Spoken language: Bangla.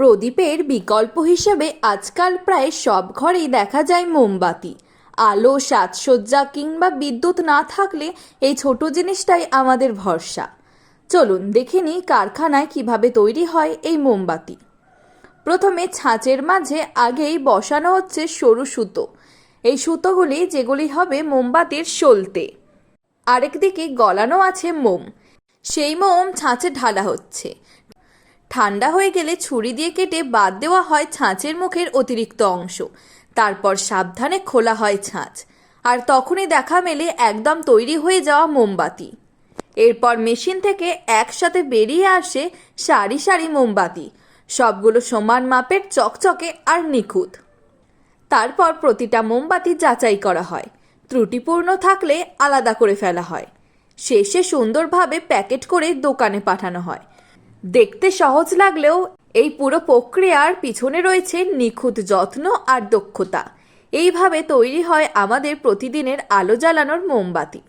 প্রদীপের বিকল্প হিসেবে আজকাল প্রায় সব ঘরেই দেখা যায় মোমবাতি। আলো, সাজসজ্জা কিংবা বিদ্যুৎ না থাকলে এই ছোট জিনিসটাই আমাদের ভরসা। চলুন দেখে নিই কারখানায় কীভাবে তৈরি হয় এই মোমবাতি। প্রথমে ছাঁচের মাঝে আগেই বসানো হচ্ছে সরু সুতো। এই সুতোগুলি, যেগুলি হবে মোমবাতির সলতে। আরেকদিকে গলানো আছে মোম। সেই মোম ছাঁচে ঢালা হচ্ছে। ঠান্ডা হয়ে গেলে ছুরি দিয়ে কেটে বাদ দেওয়া হয় ছাঁচের মুখের অতিরিক্ত অংশ। তারপর সাবধানে খোলা হয় ছাঁচ। আর তখনই দেখা মেলে একদম তৈরি হয়ে যাওয়া মোমবাতি। এরপর মেশিন থেকে একসাথে বেরিয়ে আসে সারি সারি মোমবাতি। সবগুলো সমান মাপের চকচকে আর নিখুঁত। তারপর প্রতিটা মোমবাতি যাচাই করা হয়। ত্রুটিপূর্ণ থাকলে আলাদা করে ফেলা হয়। শেষে সুন্দরভাবে প্যাকেট করে দোকানে পাঠানো হয়। দেখতে সহজ লাগলেও এই পুরো প্রক্রিয়ার পিছনে রয়েছে নিখুঁত যত্ন আর দক্ষতা। এইভাবে তৈরি হয় আমাদের প্রতিদিনের আলো জ্বালানোর মোমবাতি।